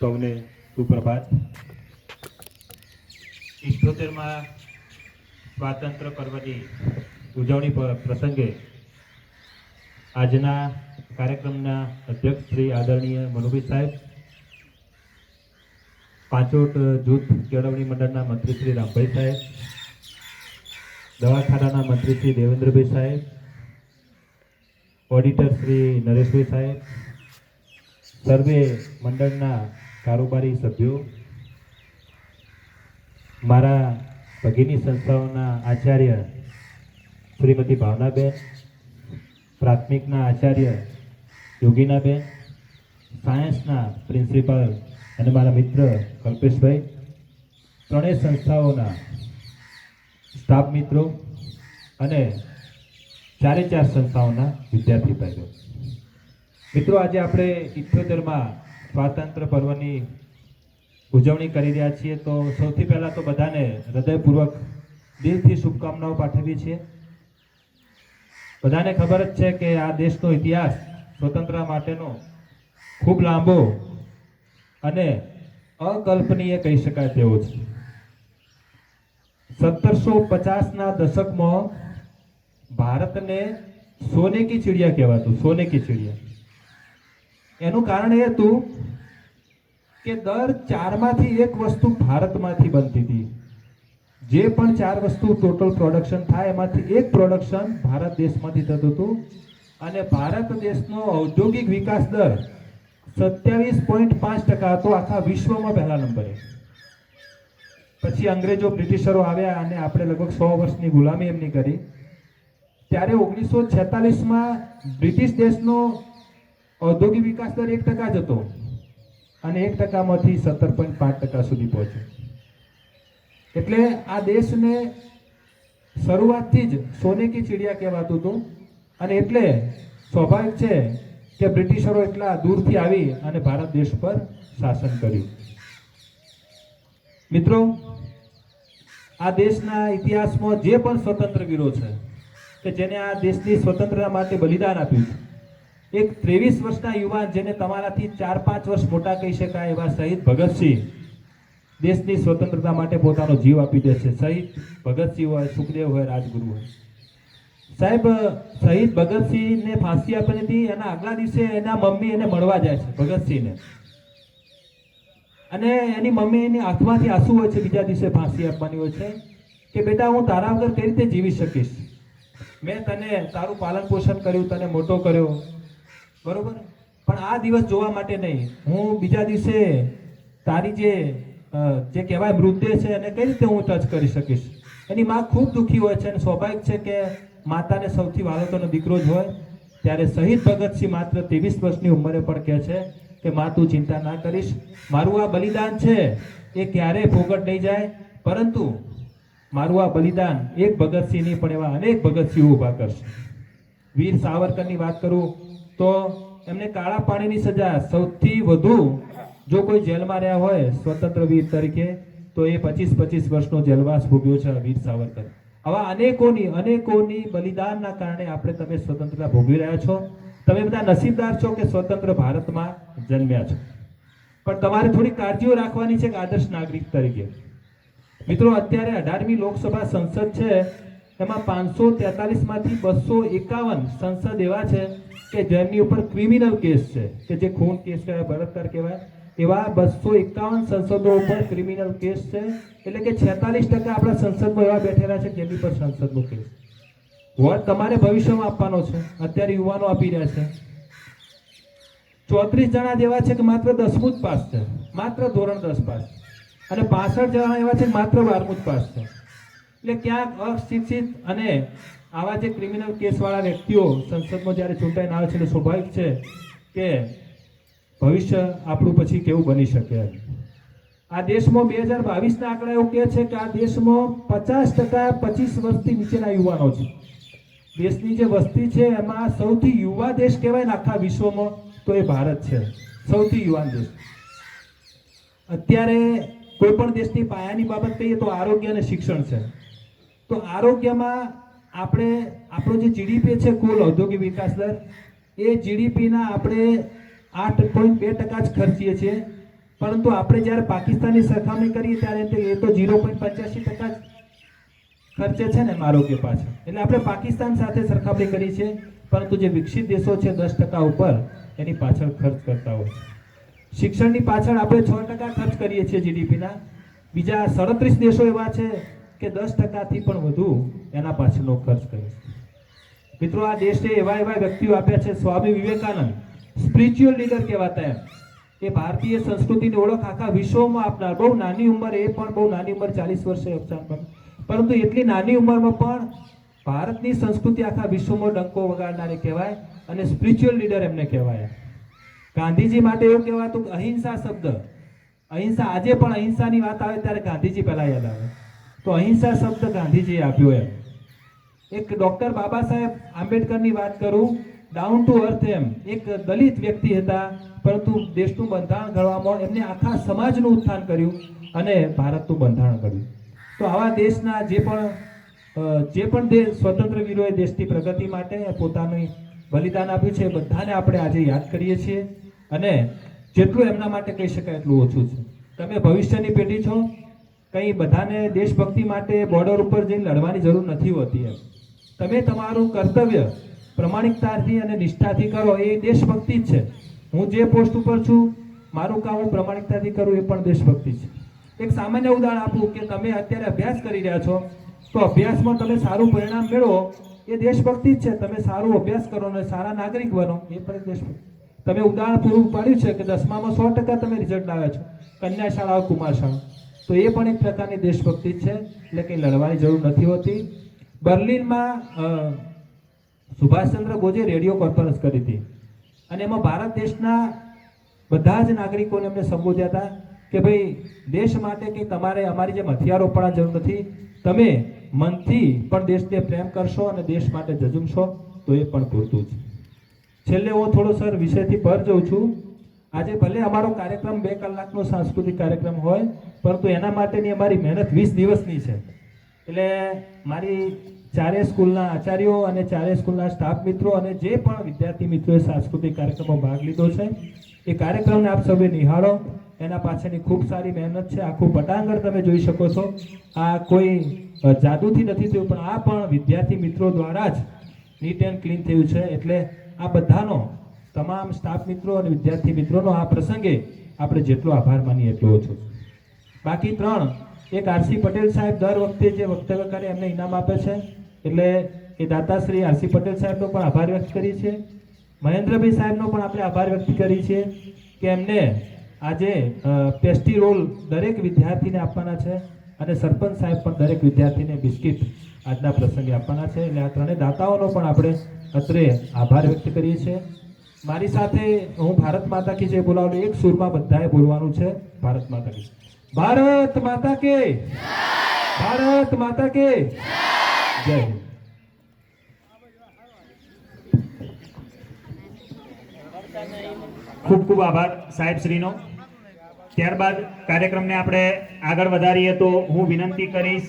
સૌને સુપ્રભાત. ઇઠોતેરમાં સ્વાતંત્ર્ય પર્વની ઉજવણી પ્રસંગે આજના કાર્યક્રમના અધ્યક્ષ શ્રી આદરણીય મનુભાઈ સાહેબ, પાંચોટ જૂથ કેળવણી મંડળના મંત્રી શ્રી રામભાઈ સાહેબ, દવાખાનાના મંત્રી શ્રી દેવેન્દ્રભાઈ સાહેબ, ઓડિટર શ્રી નરેશભાઈ સાહેબ, સર્વે મંડળના કારોબારી સભ્યો, મારા ભગીની સંસ્થાઓના આચાર્ય શ્રીમતી ભાવનાબેન, પ્રાથમિકના આચાર્ય યોગીનાબેન, સાયન્સના પ્રિન્સિપાલ અને મારા મિત્ર કલ્પેશભાઈ, ત્રણેય સંસ્થાઓના સ્ટાફ મિત્રો અને ચારે ચાર સંસ્થાઓના વિદ્યાર્થી ભાઈઓ મિત્રો, આજે આપણે ઇઠ્યોતેરમાં સ્વાતંત્ર્ય પર્વની ઉજવણી કરી રહ્યા છીએ. તો સૌથી પહેલાં તો બધાને હૃદયપૂર્વક દિલથી શુભકામનાઓ પાઠવીએ છીએ. બધાને ખબર જ છે કે આ દેશનો ઇતિહાસ સ્વતંત્ર માટેનો ખૂબ લાંબો અને અકલ્પનીય કહી શકાય તેવો છે. સત્તરસો પચાસના દશકમાં ભારતને સોને કી ચિડિયા કહેવાતું સોને કી ચિડિયા. એનું કારણ એ હતું કે દર ચારમાંથી એક વસ્તુ ભારતમાંથી બનતી હતી. જે પણ ચાર વસ્તુ ટોટલ પ્રોડક્શન થાય, એમાંથી એક પ્રોડક્શન ભારત દેશમાંથી થતું હતું. અને ભારત દેશનો ઔદ્યોગિક વિકાસ દર સત્યાવીસ પોઈન્ટ પાંચ ટકા હતો આખા વિશ્વમાં પહેલા નંબરે. પછી અંગ્રેજો બ્રિટિશરો આવ્યા અને આપણે લગભગ સો વર્ષની ગુલામી એમની કરી. ત્યારે ઓગણીસો છેતાલીસમાં બ્રિટિશ દેશનો ઔદ્યોગિક વિકાસ દર એક ટકા જ હતો અને એક ટકામાંથી સત્તર પોઈન્ટ પાંચ ટકા સુધી પહોંચ્યો. એટલે આ દેશને શરૂઆતથી જ સોને કી ચિડિયા કહેવાતું હતું અને એટલે સ્વાભાવિક છે કે બ્રિટિશરો એટલા દૂરથી આવી અને ભારત દેશ પર શાસન કર્યું. મિત્રો, આ દેશના ઇતિહાસમાં જે પણ સ્વતંત્ર વીરો છે, કે જેને આ દેશની સ્વતંત્રતા માટે બલિદાન આપ્યું છે એક ત્રેવીસ વર્ષના યુવાન જેને તમારાથી ચાર, પાંચ વર્ષ મોટા કહી શકાય એવા શહીદ ભગતસિંહ દેશની સ્વતંત્રતા માટે પોતાનો જીવ આપી દે છે. શહીદ ભગતસિંહ હોય, સુખદેવ હોય, રાજગુરુ હોય. સાહેબ, શહીદ ભગતસિંહને ફાંસી આપી હતી, એના આગલા દિવસે એના મમ્મી એને મળવા જાય છે, ભગતસિંહને. અને એની મમ્મી એની આંખમાંથી આંસુ હોય છે, બીજા દિવસે ફાંસી આપવાની હોય છે કે બેટા, હું તારા વગર કઈ રીતે જીવી શકીશ? મેં તને તારું પાલન પોષણ કર્યું, તને મોટો કર્યો. બરોબર? પણ આ દિવસ જોવા માટે નહીં. હું બીજા દિવસે તારી જે જે કહેવાય મૃતદેહ છે એને કઈ રીતે હું ટચ કરી શકીશ? એની માં ખૂબ દુઃખી હોય છે અને સ્વાભાવિક છે કે માતાને સૌથી વાલતોનો દીકરો જ હોય. ત્યારે શહીદ ભગતસિંહ માત્ર ત્રેવીસ વર્ષની ઉંમરે પણ કહે છે કે, માં, તું ચિંતા ના કરીશ. મારું આ બલિદાન છે એ ક્યારેય ફોગટ નહીં જાય. પરંતુ મારું આ બલિદાન એક ભગતસિંહની પણ એવા અનેક ભગતસિંહ ઊભા કરશે. વીર સાવરકરની વાત કરું તો એમને કાળા પાણીની સજા સૌથી વધુ જો કોઈ જેલમાં રહ્યા હોય, સ્વતંત્ર વીર તરીકે, તો એ પચીસ પચીસ વર્ષનો જેલવાસ ભોગ્યો છે વીર સાવરકર. આવા અનેકોની અનેકોની બલિદાનના કારણે આપણે તમે સ્વતંત્રતા ભોગવી રહ્યા છો. તમે બધા નસીબદાર છો કે સ્વતંત્ર ભારતમાં જન્મ્યા છો. પણ તમારે થોડી કાળજીઓ રાખવાની છે કે આદર્શ નાગરિક તરીકે. મિત્રો, અત્યારે અઢારમી લોકસભા સંસદ છે. એમાં પાંચસો તેતાલીસમાંથી બસો એકાવન સંસદ એવા છે કે જેમની ઉપર ક્રિમિનલ કેસ છે, કે જે ખૂન કેસ કહેવાય, બળાત્કાર કહેવાય, એવા બસો એકાવન સંસદો ઉપર ક્રિમિનલ કેસ છે. એટલે કે છેતાલીસ ટકા આપણા સંસદમાં એવા બેઠેલા છે જેમની પર સંસદનો કેસ વોટ તમારે ભવિષ્યમાં આપવાનો છે? અત્યારે યુવાનો આપી રહ્યા છે. ચોત્રીસ જણા જેવા છે કે માત્ર દસમું જ પાસ છે. માત્ર ધોરણ દસ પાસ અને પાસઠ જણા એવા છે માત્ર બારમું જ પાસ છે. એટલે ક્યાંક અશિક્ષિત અને આવા જે ક્રિમિનલ કેસવાળા વ્યક્તિઓ સંસદમાં જ્યારે ચૂંટાઈને આવે છે એટલે સ્વાભાવિક છે કે ભવિષ્ય આપણું પછી કેવું બની શકે આ દેશમાં બે હજાર બાવીસના આંકડા એવું કહે છે કે આ દેશમાં પચાસ ટકા પચીસ વર્ષથી નીચેના યુવાનો છે. દેશની જે વસ્તી છે એમાં સૌથી યુવા દેશ કહેવાય ને આખા વિશ્વમાં, તો એ ભારત છે. સૌથી યુવાન દેશ. અત્યારે કોઈ પણ દેશની પાયાની બાબત કહીએ તો આરોગ્ય અને શિક્ષણ છે. તો આરોગ્યમાં આપણે, આપણો જે જીડીપી છે કુલ ઔદ્યોગિક વિકાસ દર, એ જીડીપીના આપણે આઠ પોઈન્ટ બે ટકા જ ખર્ચીએ છીએ. પરંતુ આપણે જ્યારે પાકિસ્તાનની સરખામણી કરીએ ત્યારે એ તો ઝીરો પોઈન્ટ પંચ્યાસી ટકા ખર્ચે છે ને મારો કે પાછળ. એટલે આપણે પાકિસ્તાન સાથે સરખામણી કરી છે, પરંતુ જે વિકસિત દેશો છે દસ ટકા ઉપર, એની પાછળ ખર્ચ કરતા હોય છે. શિક્ષણની પાછળ આપણે છ ટકા ખર્ચ કરીએ છીએ જીડીપીના બીજા સડત્રીસ દેશો એવા છે કે દસ ટકાથી પણ વધુ એના પાછળનો ખર્ચ કર્યો મિત્રો, આ દેશે એવા એવા વ્યક્તિઓ આપ્યા છે, સ્વામી વિવેકાનંદ સ્પિરિચ્યુઅલ લીડર કહેવાતા એમ એ ભારતીય સંસ્કૃતિની ઓળખ આખા વિશ્વમાં આપનાર. બહુ નાની ઉંમર એ પણ, બહુ નાની ઉંમર ચાલીસ વર્ષે અવસાન પામ્યું. પરંતુ એટલી નાની ઉંમરમાં પણ ભારતની સંસ્કૃતિ આખા વિશ્વમાં ડંકો વગાડનારી કહેવાય અને સ્પિરિચ્યુઅલ લીડર એમને કહેવાય. ગાંધીજી માટે એવું કહેવાતું કે અહિંસા શબ્દ. અહિંસા, આજે પણ અહિંસાની વાત આવે ત્યારે ગાંધીજી પહેલા યાદ આવે. તો અહિંસા શબ્દ ગાંધીજીએ આપ્યો એમ. એક ડોક્ટર બાબા સાહેબ આંબેડકરની વાત કરું ડાઉન ટુ અર્થ એમ. એક દલિત વ્યક્તિ હતા, પરંતુ દેશનું બંધારણ ઘડવામાં એમને આખા સમાજનું ઉત્થાન કર્યું અને ભારતનું બંધારણ કર્યું તો આવા દેશના જે પણ જે પણ દેશ સ્વતંત્ર વીરોએ દેશની પ્રગતિ માટે પોતાનું બલિદાન આપ્યું છે બધાને આપણે આજે યાદ કરીએ છીએ. અને જેટલું એમના માટે કહી શકાય એટલું ઓછું છે. તમે ભવિષ્યની પેઢી છો, કંઈ બધાને દેશભક્તિ માટે બોર્ડર ઉપર જઈને લડવાની જરૂર નથી હોતી એમ. તમે તમારું કર્તવ્ય પ્રમાણિકતાથી અને નિષ્ઠાથી કરો, એ દેશભક્તિ જ છે. હું જે પોસ્ટ ઉપર છું, મારું કામ હું પ્રમાણિકતાથી કરું, એ પણ દેશભક્તિ છે. એક સામાન્ય ઉદાહરણ આપું કે તમે અત્યારે અભ્યાસ કરી રહ્યા છો, તો અભ્યાસમાં તમે સારું પરિણામ મેળવો, એ દેશભક્તિ જ છે. તમે સારું અભ્યાસ કરો અને સારા નાગરિક બનો, એ પણ દેશભક્તિ. તમે ઉદાહરણ પૂરું પાડ્યું છે કે દસમામાં સો ટકા તમે રિઝલ્ટ લાવ્યા છો, કન્યા શાળા, કુમાર શાળા. તો એ પણ એક પ્રકારની દેશભક્તિ છે, એટલે કંઈ લડવાની જરૂર નથી હોતી. બર્લિનમાં સુભાષચંદ્ર બોઝે રેડિયો કોન્ફરન્સ કરી હતી. અને એમાં ભારત દેશના બધા જ નાગરિકોને એમને સંબોધ્યા હતા કે ભાઈ, દેશ માટે કે તમારે અમારી જેમ હથિયારો પણ જરૂર નથી. તમે મનથી પણ દેશને પ્રેમ કરશો અને દેશ માટે જજુમશો તો એ પણ પૂરતું છે. છેલ્લે હું થોડો સર વિષયથી પર જઉં છું. આજે ભલે અમારો કાર્યક્રમ બે કલાકનો સાંસ્કૃતિક કાર્યક્રમ હોય, પરંતુ એના માટેની અમારી મહેનત વીસ દિવસની છે. એટલે મારી ચારે સ્કૂલના આચાર્યો અને ચારે સ્કૂલના સ્ટાફ મિત્રો અને જે પણ વિદ્યાર્થી મિત્રોએ સાંસ્કૃતિક કાર્યક્રમમાં ભાગ લીધો છે, એ કાર્યક્રમને આપ સૌએ નિહાળો. એના પાછળની ખૂબ સારી મહેનત છે. આખું પટાંગણ તમે જોઈ શકો છો. આ કોઈ જાદુથી નથી થયું, પણ આ પણ વિદ્યાર્થી મિત્રો દ્વારા જ નીટ એન્ડ ક્લીન થયું છે. એટલે આ બધાનો, તમામ સ્ટાફ મિત્રો અને વિદ્યાર્થી મિત્રોનો આ પ્રસંગે આપણે જેટલો આભાર માનીએ એટલો ઓછો. બાકી ત્રણ એક આરસી પટેલ સાહેબ દર વખતે જે વક્તવ્ય કરે એમને ઇનામ આપે છે. એટલે એ દાતાશ્રી આરસી પટેલ સાહેબનો પણ આભાર વ્યક્ત કરી છે. મહેન્દ્રભાઈ સાહેબનો પણ આપણે આભાર વ્યક્ત કરી છે કે એમને આજે પેસ્ટી રોલ દરેક વિદ્યાર્થીને આપવાના છે અને સરપંચ સાહેબ પણ દરેક વિદ્યાર્થીને બિસ્કિટ આજના પ્રસંગે આપવાના છે. એટલે આ ત્રણેય દાતાઓનો પણ આપણે અત્રે આભાર વ્યક્ત કરીએ છીએ. મારી સાથે હું ભારત માતા કી જે બોલાવું એક સુરમાં બધાએ બોલવાનું છે. ભારત માતા કી ભારત માતા કે ભારત માતા કે જય ખૂબ ખૂબ આભાર સાહેબ શ્રીનો. ત્યારબાદ કાર્યક્રમને આપણે આગળ વધારીએ તો હું વિનંતી કરીશ